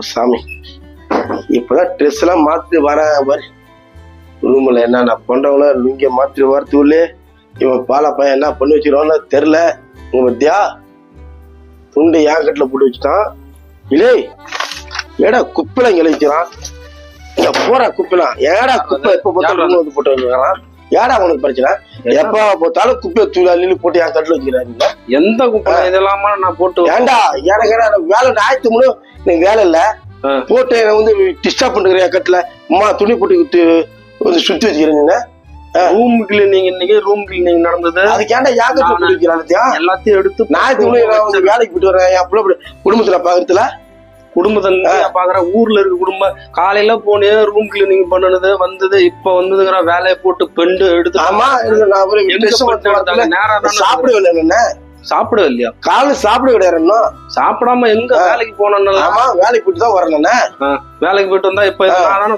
சாமி. இப்பதான் ட்ரெஸ் எல்லாம் மாத்திட்டு வர மாதிரி. ரூம்ல என்ன நான் பண்றவங்கள லுங்கிய மாத்திட்டு வரத்துக்குள்ளே இவன் பாலா பையன் என்ன பண்ணி வச்சிருவான்னு தெரியல. உங்க பத்தியா? துண்டு என் கட்டில போட்டு வச்சுட்டான். இல்லை ஏடா குப்பைலாம் இங்க இங்க போடா குப்பைலாம். ஏடா குப்பை எப்ப பார்த்தாலும் போட்டு வச்சுக்கிறான் ஏடா உனக்கு பிரச்சனை? எப்ப பார்த்தாலும் குப்பை தூள் அள்ளி போட்டு என் கட்டில வச்சுக்கிறாங்க எந்த குப்பை? இதெல்லாமா நான் போட்டு ஏன்டா எனக்கு என்ன வேலை ஞாயிற்று முழு எனக்கு வேலை இல்ல. போட்டு என்னை வந்து டிஸ்டர்ப் பண்ணுறேன் கட்டில. அம்மா துணி போட்டு விட்டு வந்து சுத்தி வச்சுக்கிறீங்க ரூம் கிளீனிங் இன்னைக்கு ரூம் கிளீனிங் நடந்தது? அதுக்கு ஏன்டா யா கட்டில போட்டு வைக்கிறான் எல்லாத்தையும் எடுத்து ஞாயிற்று முழு வந்து வேலைக்கு போயிட்டு வரேன் என் பிள்ளை குடும்பத்துல பாக்குறதுல. குடும்பத்தை நான் பாக்குறேன் ஊர்ல இருக்க குடும்பம் காலையில போனே ரூம் கிளீனிங் பண்ணுனது வந்தது இப்ப வந்துங்கிற வேலையை போட்டு பெண்டு எடுத்து ஆமா இது நான் ஒரு எங்க dress போட்டு மாத்த எடுத்தாங்க? நேரா தானே சாப்பிட இல்லை என்ன? சாப்பிட இல்லையா? காலைல சாப்பிட கிடையாது இன்னும். சாப்பிடாம எங்க வேலைக்கு போனோம்னா ஆமா வேலைக்கு போயிட்டு தான் வரேன் வேலைக்கு போயிட்டு வந்தா இப்ப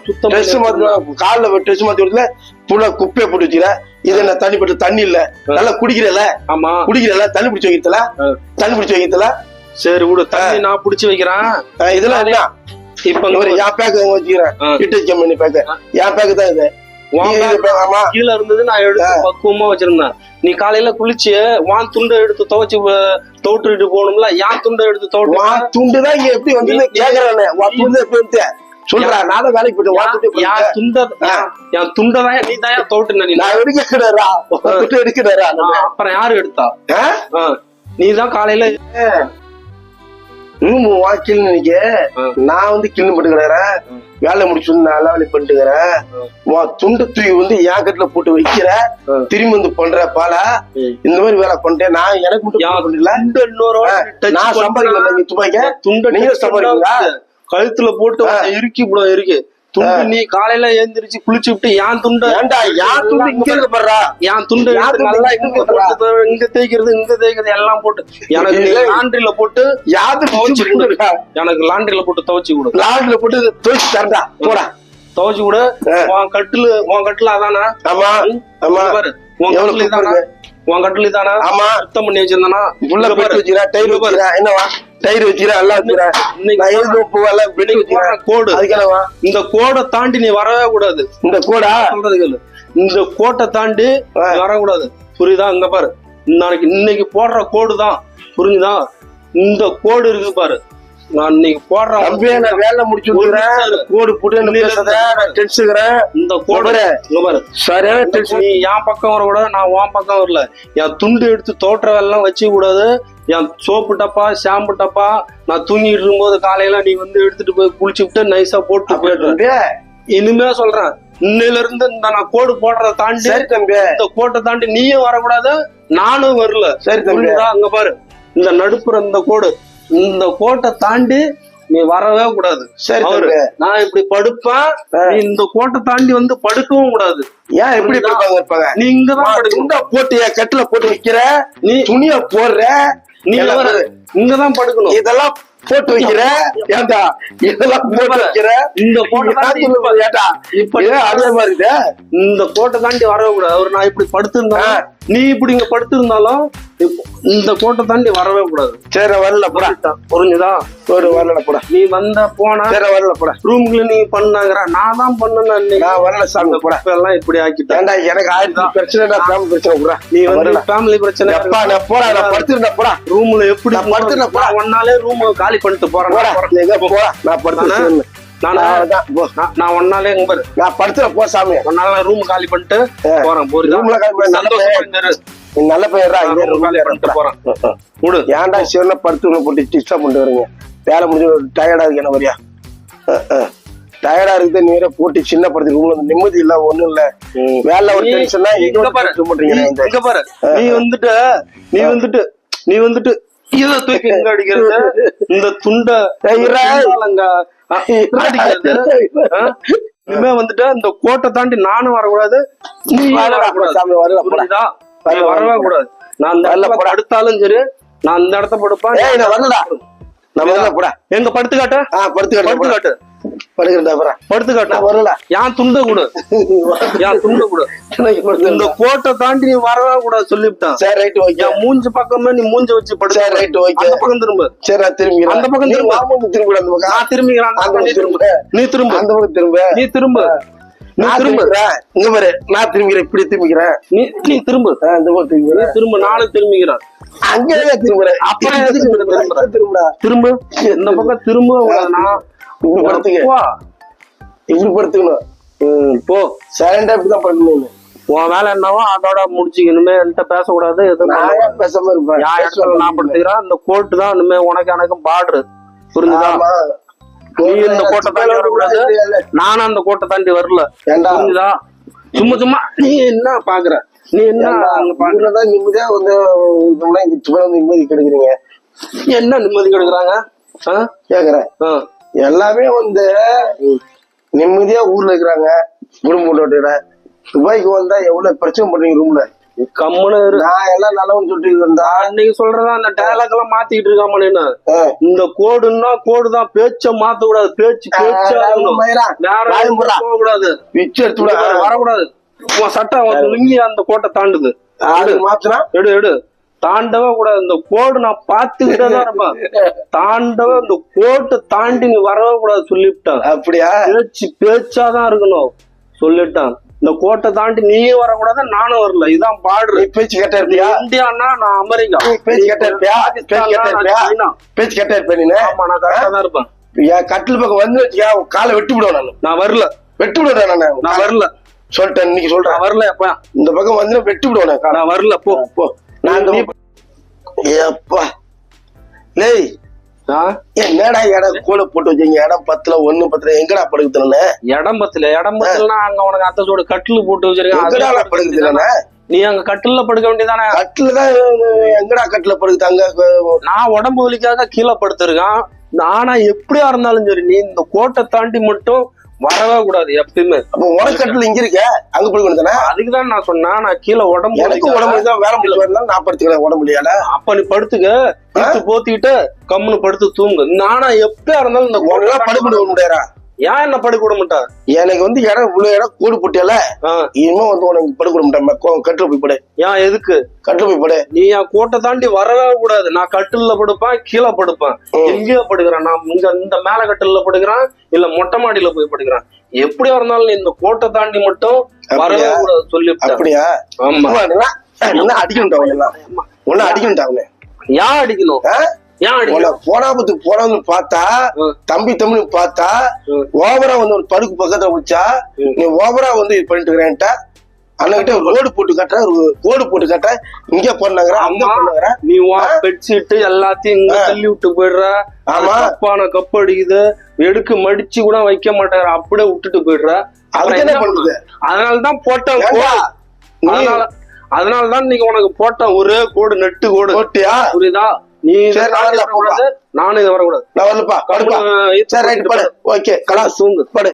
சுத்தம் ட்ரெஸ் பண்ணி மாத்தி காலைல ட்ரெஸ் மாத்தி விடல புள்ள குப்பையை போட்டு வச்சுக்கிறேன் இது என்ன தண்ணி போட்டு தண்ணி இல்ல? நல்லா குடிக்கிறல? ஆமா. குடிக்கிறல? தண்ணி பிடிச்சி வைக்கிறதுல. தண்ணி பிடிச்சி வைக்கிறதுல? சரி விடு தண்ணி நான் புடிச்சு வைக்கிறேன். இதெல்லாம் என்ன இப்ப இந்த மாதிரி என் பேக் வச்சுக்கிறேன். இட்டு கம்பெனி பேக் என் பேக் தான் இது. கீழ இருந்தது நான் எடுத்து பக்குவமா வச்சிருந்தேன். நீ காலையில குளிச்சு வான் துண்டை எடுத்து துவைச்சு தோட்டுட்டு போகணும்ல யான் துண்டை எடுத்து தோட்டு வா துண்டு தான் இங்க எப்படி வந்து கேக்குறானே? வா துண்டு எப்படி வந்து? சொல்றா நான் வேலைக்கு போயிட்டு வா துண்டு எப்படி யான் வந்து? துண்ட என் துண்டை தான் நீ தான் தோட்டுன நீ. நான் எடுக்கிறா எடுக்கிறா அப்புறம் யாரு எடுத்தா? நீ தான் காலையில ரூம் வாக்கில் நினைக்க. நான் வந்து கிளீன் பண்ணிக்கிறேன் வேலை முடிச்சு நான் எல்லா வேலையும் பண்ணிட்டுக்கிறேன். உன் துண்டு தூக்கி வந்து கட்டில போட்டு வைக்கிற. திரும்பி வந்து பண்ற பாலா. இந்த மாதிரி வேலை பண்ணிட்டேன். நான் எனக்கு மட்டும் பண்ணல நான் சம்பாதிக்கல நீங்க துப்பாய்க்க துண்டை நீங்க? பண்ணா கழுத்துல போட்டு இறுக்கி இருக்கு துண்டு நீ காலையில எழுந்திருச்சு குளிச்சு விட்டு யான் துண்டை ஏன்டா யார் துண்டு இங்க இருக்கு பாடுறா? என் துண்டு நல்லா இங்க தேய்க்கிறது இங்க தேய்க்கிறது எல்லாம் போட்டு எனக்கு. லாண்ட்ரில போட்டு யாரு துவைச்சு கொடு. எனக்கு லாண்ட்ரில போட்டு துவைச்சு கொடு. லாட்ல போட்டு துவைச்சு தரண்டா போடா. துவைச்சு கொடு. உன் கட்டுல உன் கட்டுல அதானா? ஆமா ஆமா. பாரு. உன் கட்டுல இதானா? உன் கட்டுல இதானா? ஆமா. சுத்தம் பண்ணி வச்சிருந்தானா? உள்ள பெட்டு பாரு. வச்சுக்கிறேன் என்னவா? டயர் வச்சுக்கிறேன் எல்லாம் வச்சுக்கிறேன் நான் எழுது பூ எல்லாம் பெட்டு இன்னைக்கு போடுற வச்சுக்கிறேன் கோடு. அதுக்கு என்னவா இந்த கோடை தாண்டி நீ வரவே கூடாது. இந்த கோடா? சொல்றது கேளு. இந்த கோட்டை தாண்டி வரக்கூடாது. புரியுதா? இங்க பாரு. நாளைக்கு இன்னைக்கு போடுற கோடு தான் புரிஞ்சுதா? இந்த கோடு இருக்கு பாரு. நான் இன்னைக்கு போடுற தம்பியே நான் வேலை முடிச்சு கோடு போட்டு டென்ஷுக்கிறேன் இந்த கோடு சரியான டென்ஷன் நீ என் பக்கம் வரக்கூடாது நான் உன் பக்கம் வரல. என் துண்டு எடுத்து தோற்ற எல்லாம் வச்சு கூடாது என் சோப்பு டப்பா ஷாம்பு டப்பா நான் தூங்கிட்டு இருக்கும்போது காலையில நீ வந்து எடுத்துட்டு போய் குளிச்சு விட்டு நைஸா போட்டு தம்பி. இனிமே சொல்றேன் இன்னையில இருந்து இந்த நான் கோடு போடுறத தாண்டி சரி தம்பி. இந்த கோட்டை தாண்டி நீயும் வரக்கூடாது நானும் வரல. சரி தம்பி. அங்க பாரு. இந்த நடுப்புற இந்த கோடு. இந்த கோட்டை தாண்டி நீ வரவே கூடாது. சரி அவரு நான் இப்படி படுப்பேன். நீ இந்த கோட்டை தாண்டி வந்து படுக்கவும் கூடாது. ஏன் எப்படி இருப்பாங்க இருப்பாங்க? நீ இங்கதான் துண்டா போட்டு என் கட்டுல போட்டு வைக்கிற நீ துணிய போடுற நீ இங்கதான் படுக்கணும். இதெல்லாம் போட்டு வைக்கிற ஏன்டா? இதெல்லாம் போட்டு வைக்கிற? இந்த கோட்டை ஏன்டா? இப்ப அதே மாதிரி? இந்த கோட்டை தாண்டி வரவே கூடாது. அவர் நான் இப்படி படுத்திருந்தாலும் ஆ. நீ இப்படி இங்க படுத்திருந்தாலும் இந்த கோட்டை தாண்டி வரவே கூடாது. சரி வரல போடா புரிஞ்சுதா? ஒரு வரல போடா நீ வந்த போன சரி வரல போடா ரூம் கிளீனிங் பண்ணாங்கற நான் தான் இன்னைக்கு நான் வரல சாமி போடா எல்லாம் இப்படி ஆக்கிட்டேன் எனக்கு ஆயிரத்தி பிரச்சனை ஃபேமிலி பிரச்சனை போடா நீ வந்து ஃபேமிலி பிரச்சனை எப்பா நான் போடா நான் படுத்துருந்தேன் போடா ரூம்ல எப்படி நான் படுத்துட்டேன், போடா. ஒன்னாலே ரூம் காலி பண்ணிட்டு போறேன் போடா போடா நான் படுத்து நானு நான் நான் ஒன்னாலே எங்க பாரு. நான் படுத்துறேன் போ சாமி. ஒன்னால ரூம் காலி பண்ணிட்டு. போறேன் புரியுதா ரூம்ல காலி பண்ணி நல்ல. நீ நல்ல நான் போறேன். விடு ஏன்டா சிவன படுத்து போட்டு டிஸ்டர்ப் பண்ணிட்டு வரீங்க? வேலை முடிஞ்சு டயர்டா இருக்கு என்ன வரியா? டயர்டா இருக்குது நீ வேற போட்டு சின்ன படுத்து ரூம்ல நிம்மதி இல்ல ஒண்ணும் இல்ல. வேலை ஒரு நீ- டென்ஷனா நீ இங்க பாரு. இது பண்றீங்க நீ இந்த இங்க பாரு. நீ வந்துட்டு நீ வந்துட்டு நீ வந்துட்டு இத தூக்கி எங்க அடிக்கிறது? இந்த துண்ட? இனிமே வந்துட்டு இந்த கோட்டை தாண்டி நானும் வரக்கூடாது நீ வரவே. கூடாது. நான் போடா. படுத்தாலும் சரி நான் இந்த இடத்த படுப்பேன். போடா. எங்க படுத்து காட்ட ஆ படுக்கிறேன் அப்புறம் படுத்து வரல. ஏன் துண்ட கூட. ஏன் துண்ட கூட. இந்த கோட்டை தாண்டி நீ வரவே கூடாது சொல்லிவிட்டான். சரி ரைட் ஓகே மூஞ்சி பக்கமே நீ மூஞ்சி வச்சு படுத்து சரி ரைட் ஓகே அந்த பக்கம் திரும்ப. சரி நான் திரும்பிக்கிறேன். அந்த பக்கம் திரும்ப. திரும்ப அந்த பக்கம். நான் திரும்பிக்கிறேன் அந்த அந்த பக்கம் நீ பக்கம் திரும்ப. திரும்ப. நீ திரும்ப. அந்த பக்கம் திரும்ப. நீ திரும்ப. நீ திரும்ப. இங்க பாரு நான் திரும்பிக்கிறேன். இப்படி திரும்பிக்கிறேன். நீ நீ திரும்ப. ஆ, இந்த பக்கம் திரும்பிக்கிறேன். திரும்ப. நானும் திரும்பிக்கிறேன். அங்கேயே திரும்புறேன். அப்புறம் எதுக்கு? திரும்புறா? திரும்ப. இந்த பக்கம் திரும்ப. நான் இப்படி படுத்துக்க. இப்படி படுத்துக்கணும் போ. சைலண்டா இப்படிதான் படுக்கணும் உன் வேலை என்னவோ அதோட முடிச்சுக்கணுமே என்கிட்ட பேசக்கூடாது எதுவும் பேசாம இருப்பேன்? என் இடத்துல நான் படுத்துக்கிறேன். இந்த கோட்டு தான் இனிமே உனக்கு எனக்கும் பார்டரு புரிஞ்சுதா. நீ இந்த கோட்டை தாண்டி வரக்கூடாது. நானும் அந்த கோட்டை தாண்டி வரல. புரிஞ்சுதா? சும்மா சும்மா நீ என்ன பாக்குற? நீ என்ன அங்க பாக்குற? ஊர்லதான் நிம்மதியா வந்து நிம்மதி கிடைக்கிறீங்க. என்ன நிம்மதி கொடுக்குறாங்க? கேக்குறேன். எல்லாமே வந்து நிம்மதியா ஊர்ல இருக்கிறாங்க. குடும்பத்தோட துபாய்க்கு வந்தா எவ்வளவு பிரச்சனை பண்றீங்க ரூம்ல கம்முனு இரு. நான் எல்லாம் நல்லவன்னு சொல்லிட்டு இருந்தா. அன்னைக்கு சொல்றதா அந்த டயலாக் எல்லாம் மாத்திக்கிட்டு இருக்காம நீனு ஆ. இந்த கோடுன்னா கோடு தான். பேச்ச மாத்த கூடாது பேச்சு பேச்சா கூடாது பிச்சு எடுத்து வரக்கூடாது. சட்டம் லுங்கி அந்த கோட்டை தாண்டுது. எடு எடு. தாண்டவே கூடாது இந்த கோடு நான் பாத்துக்கிட்டே தான் இருப்பேன். தாண்டவே இந்த கோட்டை தாண்டி நீ வரவே கூடாது சொல்லிவிட்டேன். அப்படியா? பேச்சு பேச்சாதான் இருக்கணும் சொல்லிட்டான் இந்த கோட்டை தாண்டி நீயும் வரக்கூடாது நானும் வரல. இதான் பாடுற பேச்சு கேட்டா இருப்பியா இந்தியான்னா நான் அமெரிக்கா. பேச்சு கேட்டா இருப்பியா பேச்சு கேட்டா இருப்பியா. பேச்சு கேட்டா இருப்பேன் ஆமா நான் கரெக்டா தான் இருப்பேன். என் கட்டில் பக்கம் வந்து உன் காலை வெட்டி விடுவேன் நான். நான் வரல. வெட்டி விடுவேன் நான். நான் வரல. சொல்லிட்டேன் இன்னைக்கு சொல்றேன். வரல எப்ப இந்த பக்கம் வந்து வெட்டி விடுவேன். நான் வரல போ போ. நான் ஏப்பா லேய்? என்னடா இடம் கூட போட்டு வச்சீங்க? இடம் பத்துல ஒண்ணு பத்துல எங்கடா படுக்குதுன்னு இடம் பத்தல இடம் பத்தலன்னா அங்க உனக்கு அத்தச்சோட கட்டில் போட்டு வச்சிருக்கேன். படுக்குதுன்னு நீ அங்க கட்டில்ல படுக்க வேண்டியதானே? கட்டில தான் எங்கடா கட்டில படுக்குது? அங்க நான் உடம்பு வலிக்காக கீழே படுத்திருக்கேன். நானா எப்படியா இருந்தாலும் சரி நீ இந்த கோட்டை தாண்டி மட்டும் வரவே கூடாது எப்பயுமே. அப்ப உனக்கு கட்டில இங்க இருக்க? அங்க படுக்கணும் தானே அதுக்குதான் நான் சொன்னேன் நான் கீழே உடம்பு எனக்கு உடம்பு தான் முடிச்சு வரலாம் நான் படுத்துக்கிறேன் உடம்பு முடியாத அப்ப நீ படுத்துக்க இழுத்து போத்திக்கிட்டு கம்முன்னு படுத்து தூங்கு. நானா எப்பயா இருந்தாலும் இந்த கோட்டை உடனே படுக்க விட முடியாதா ஏன் என்ன படுக்க விட மாட்டா எனக்கு வந்து இடம் இவ்வளவு இடம் கூடு போட்டியால ஆ, இனிமே வந்து உனக்கு படுக்க விட மாட்டேன் கட்டில போய் படு. ஏன் எதுக்கு? கட்டில போய் படு. நீ என் கோட்டை தாண்டி வரவே கூடாது. நான் கட்டில்ல படுப்பேன் கீழே படுப்பேன். எங்கேயோ படுக்கிறேன். நான் இங்க இந்த மேல கட்டில்ல படுக்கிறேன் இல்ல மொட்டை மாடியில போய் படுக்கிறேன். எப்படியா இருந்தாலும் நீ இந்த கோட்டை தாண்டி மட்டும் வரவே? கூடாது சொல்லிவிட்டேன். அப்படியா? ஆமா. அடிக்கணும்டா அவன் எல்லாம்? ஒன்னும் அடிக்கணும்டா அவனு ஏன் அடிக்கணும்? போனாபத்துக்கு போனவன்னு பார்த்தா. தம்பி தம்பின்னு பார்த்தா. ஓவரா வந்து ஒரு படுக்கு பக்கத்துல வச்சா. நீ ஓவரா வந்து இது பண்ணிட்டு இருக்கிறேன்ட்டா அண்ணகிட்ட ரோடு போட்டு கட்டுற ஒரு கோடு போட்டு கட்டுற இங்க பண்ணாங்க அங்க ஆமா. பண்ணாங்க நீ பெட்ஷீட் எல்லாத்தையும் இங்க தள்ளி விட்டு போயிடுற. ஆமா. கப்பான கப் அடிக்குது. எடுக்க மடிச்சு கூட வைக்க மாட்டேற அப்படியே விட்டுட்டு போயிடுற. அதுக்கு என்ன பண்றது அதனாலதான் போட்டேன் அதனால அதனாலதான் நீங்க உனக்கு போட்டேன் ஒரே கோடு நெட்டு கோடு. போட்டியா? புரியுதா? நீ நானும் இதை வரக்கூடாது நான் வரலப்பா சரி ரைட் படு. ஓகே கலாஸ் தூங்கு. படு.